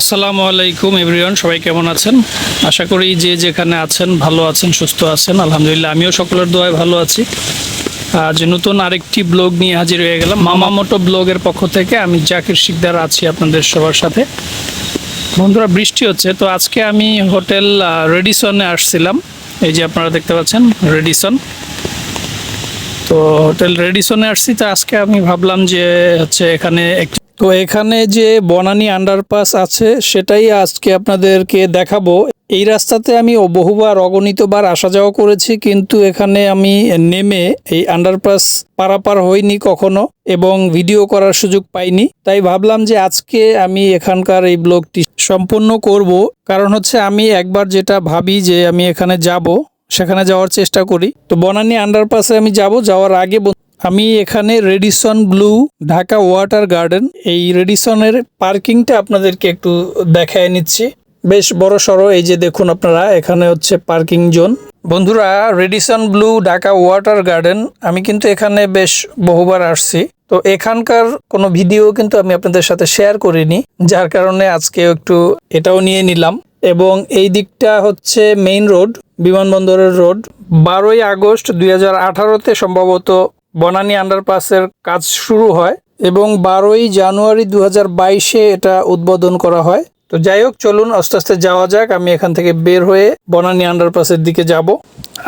আসসালামু আলাইকুম এভরিওয়ান, সবাই কেমন আছেন? আশা করি যে যেখানে আছেন, ভালো আছেন, সুস্থ আছেন। আলহামদুলিল্লাহ, আমিও সকলের দোয়ায় ভালো আছি। আজ নতুন আরেকটি ব্লগ নিয়ে হাজির হয়ে গেলাম। মামা মোটো ব্লগের পক্ষ থেকে আমি জাকির শিকদার আছি আপনাদের সবার সাথে। বন্ধুরা, বৃষ্টি হচ্ছে, তো আজকে আমি হোটেল রেডিসনে আসছিলাম। এই যে আপনারা দেখতে পাচ্ছেন, রেডিসন। তো হোটেল রেডিসনে আসছি, তো আজকে আমি ভাবলাম যে হচ্ছে এখানে একটি তো এখানে যে বনানী আন্ডারপাস আছে, সেটাই আজকে আপনাদেরকে দেখাবো। এই রাস্তাতে আমি বহুবার অগণিতবার আসা যাওয়া করেছি, কিন্তু এখানে আমি নেমে এই আন্ডারপাস পারাপার হইনি কখনো এবং ভিডিও করার সুযোগ পাইনি। তাই ভাবলাম যে আজকে আমি এখানকার এই ব্লগটি সম্পূর্ণ করব। কারণ হচ্ছে আমি একবার যেটা ভাবি যে আমি এখানে যাব, সেখানে যাওয়ার চেষ্টা করি। তো বনানী আন্ডারপাসে আমি যাব, যাওয়ার আগে আমি এখানে Radisson Blu Dhaka water garden এই রেডিসনের পার্কিংটা আপনাদেরকে একটু দেখায় নিচ্ছি। বেশ বড় সড়ো, এই যে দেখুন আপনারা, এখানে হচ্ছে পার্কিং জোন বন্ধুরা Radisson Blu Dhaka water garden আমি কিন্তু এখানে বেশ বহুবার আসছি। তো এখানকার কোনো ভিডিও কিন্তু আমি আপনাদের সাথে শেয়ার করিনি, যার কারণে আজকে একটু এটাও নিয়ে নিলাম। এবং এই দিকটা হচ্ছে মেইন রোড বিমানবন্দরের রোড বারোই আগস্ট দুই হাজার সম্ভবত বনানী আন্ডারপাসের কাজ শুরু হয় এবং বারোই জানুয়ারি দু হাজার বাইশে এটা উদ্বোধন করা হয়। তো যাই হোক, চলুন আস্তে আস্তে যাওয়া যাক। আমি এখান থেকে বের হয়ে বনানী আন্ডারপাসের দিকে যাব।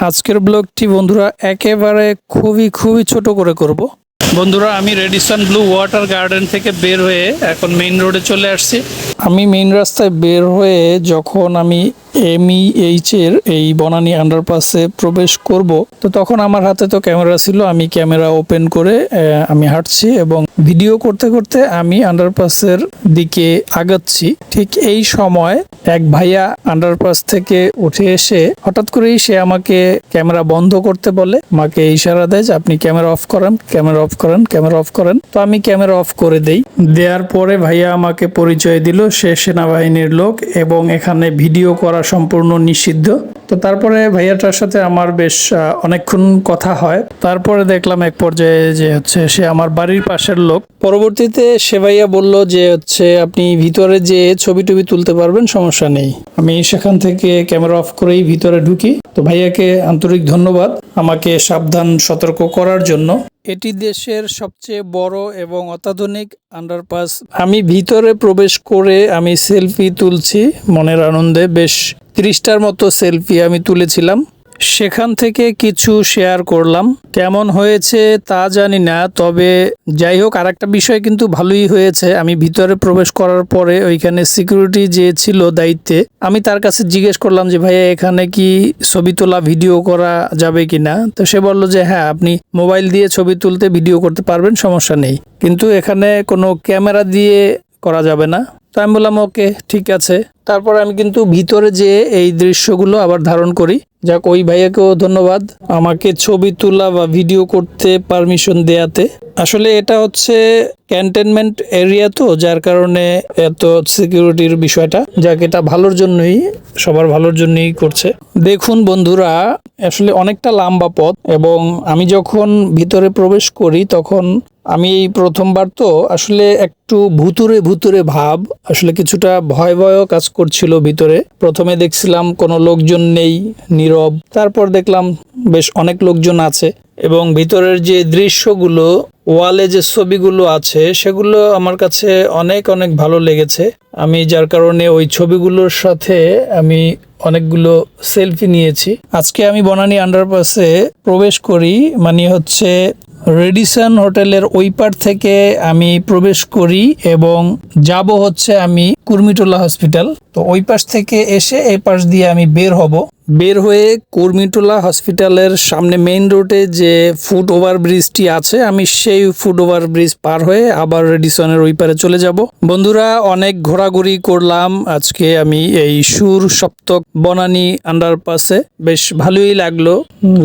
আজকের ব্লগটি বন্ধুরা একেবারে খুবই খুবই ছোট করে করব। বন্ধুরা, আমি রেডিসন ব্লু ওয়াটার গার্ডেন থেকে বের হয়ে এখন মেইন রোডে চলে আসছি। আমি মেইন রাস্তায় বের হয়ে যখন আমি এমই এইচ এর এই বনানী আন্ডারপাসে প্রবেশ করব, তো তখন আমার হাতে তো ক্যামেরা ছিল, আমি ক্যামেরা ওপেন করে আমি হাঁটছি এবং ভিডিও করতে করতে আমি আন্ডারপাসের দিকে আগাচ্ছি। ঠিক এই সময় এক ভাইয়া আন্ডারপাস থেকে উঠে এসে হঠাৎ করেই সে আমাকে ক্যামেরা বন্ধ করতে বলে আমাকে ইশারা দেয় যে আপনি ক্যামেরা অফ করেন ক্যামেরা অফ করেন ক্যামেরা অফ করেন। তো আমি ক্যামেরা অফ করে দেই। দেওয়ার পরে ভাইয়া আমাকে পরিচয় দিল সে সেনাবাহিনীর লোক এবং এখানে ভিডিও করা সম্পূর্ণ নিষিদ্ধ। তো তারপরে ভাইয়াটার সাথে আমার বেশ অনেকক্ষণ কথা হয়। তারপরে দেখলাম এক পর্যায়ে যে হচ্ছে সে আমার বাড়ির পাশের লোক। পরবর্তীতে সে ভাইয়া বলল যে হচ্ছে, আপনি ভিতরে যে ছবি টবি তুলতে পারবেন, সমস্যা নেই। আমি সেখান থেকে ক্যামেরা অফ করেই ভিতরে ঢুকি। তো ভাইয়াকে আন্তরিক ধন্যবাদ আমাকে সাবধান সতর্ক করার জন্য। এটি দেশের সবচেয়ে বড় এবং অত্যাধুনিক আন্ডারপাস। আমি ভিতরে প্রবেশ করে আমি সেলফি তুলছি মনের আনন্দে। বেশ ত্রিশটার মতো সেলফি আমি তুলেছিলাম। সেখান থেকে কিছু শেয়ার করলাম। কেমন হয়েছে তা জানি না, তবে যাই হোক আর একটা বিষয় কিন্তু ভালোই হয়েছে। আমি ভিতরে প্রবেশ করার পরে ওইখানে সিকিউরিটি যে ছিল দায়িত্বে, আমি তার কাছে জিজ্ঞেস করলাম যে, ভাইয়া, এখানে কি ছবি তোলা ভিডিও করা যাবে কিনা? তো সে বলল যে হ্যাঁ আপনি মোবাইল দিয়ে ছবি তুলতে ভিডিও করতে পারবেন, সমস্যা নেই। কিন্তু এখানে কোনো ক্যামেরা দিয়ে করা যাবে না। তো আমি বললাম, ওকে, ঠিক আছে। তারপর আমি কিন্তু ভিতরে যে এই দৃশ্যগুলো আবার ধারণ করি। যাক, ওই ভাইয়াকেও ধন্যবাদ। আমাকে ছবি তোলা বা ভিডিও করতে পারমিশন দেয়াতে। আসলে এটা হচ্ছে ক্যান্টেনমেন্ট এরিয়া তো, যার কারণে এত সিকিউরিটির বিষয়টা। যাক, এটা ভালোর জন্যই, সবার ভালোর জন্যই করছে। দেখুন বন্ধুরা, আসলে অনেকটা লম্বা পথ এবং আমি যখন ভিতরে প্রবেশ করি, তখন আমি প্রথমবার তো আসলে একটু ভুতুরে ভুতুরে ভাব, আসলে কিছুটা ভয় ভয়ও কাজ করছিল ভিতরে। প্রথমে দেখছিলাম কোনো লোকজন নেই, নীরব। তারপর দেখলাম বেশ অনেক লোকজন আছে এবং ভিতরের যে দৃশ্যগুলো, ওয়ালে যে ছবিগুলো আছে, সেগুলো আমার কাছে অনেক অনেক ভালো লেগেছে। আমি যার কারণে ওই ছবিগুলোর সাথে আমি অনেকগুলো সেলফি নিয়েছি। আজকে আমি বনানী আন্ডারপাসে প্রবেশ করি মানে হচ্ছে রেডিসন হোটেলের ওই পার থেকে আমি প্রবেশ করি এবং যাব হচ্ছে আমি কুর্মিটোলা হসপিটাল। তো ওই পাশ থেকে এসে এই পাশ দিয়ে আমি বের হব। বের হয়ে কুর্মিটোলা হসপিটালের সামনে মেইন রোডে যে ফুট ওভার ব্রিজটি আছে, আমি সেই ফুট ওভার ব্রিজ পার হয়ে আবার রেডিসনের ওই পারে চলে যাব। বন্ধুরা, অনেক ঘোরাঘুরি করলাম। আজকে আমি এই সুর সপ্তক বনানী আন্ডারপাসে বেশ ভালোই লাগল।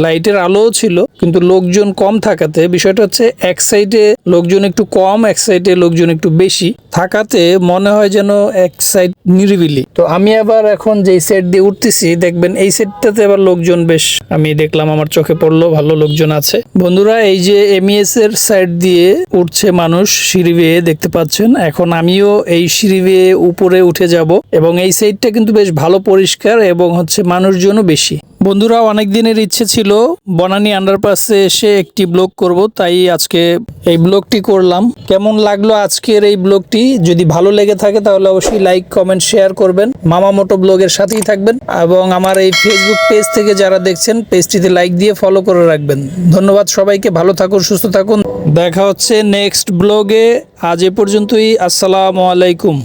লাইটের আলোও ছিল। কিন্তু লোকজন কম থাকাতে বিষয়টা হচ্ছে এক সাইডে লোকজন একটু কম, এক সাইডে লোকজন একটু বেশি। থাকাতে মনে হয় যেন এক সাইড নিরিবিলি। তো আমি আবার এখন যেই সাইড দিয়ে উঠতেছি, দেখবেন এই সাইডটাতে আবার লোকজন বেশ, আমি দেখলাম আমার চোখে পড়ল, ভালো লোকজন আছে। বন্ধুরা, এই যে এমইএস এর সাইড দিয়ে উঠছে মানুষ সিঁড়ি বেয়ে, দেখতে পাচ্ছেন? এখন আমিও এই সিঁড়ি বেয়ে উপরে উঠে যাব। এবং এই সাইডটা কিন্তু বেশ ভালো পরিষ্কার এবং হচ্ছে মানুষজনও বেশি। বন্ধুরা অনেক দিনের ইচ্ছে ছিল বনানী আন্ডারপাসে এসে একটি ব্লগ করব, তাই আজকে এই ব্লগটি করলাম। কেমন লাগল আজকের এই ব্লগটি? যদি ভালো লেগে থাকে তাহলে অবশ্যই লাইক কমেন্ট শেয়ার করবেন। মামা মোটো ব্লগের সাথেই থাকবেন এবং আমার এই ফেসবুক পেজ থেকে যারা দেখছেন পেজটিতে লাইক দিয়ে ফলো করে রাখবেন। ধন্যবাদ সবাইকে, ভালো থাকুন, সুস্থ থাকুন। দেখা হচ্ছে নেক্সট ব্লগে। আজ এ পর্যন্তই, আসসালামু আলাইকুম।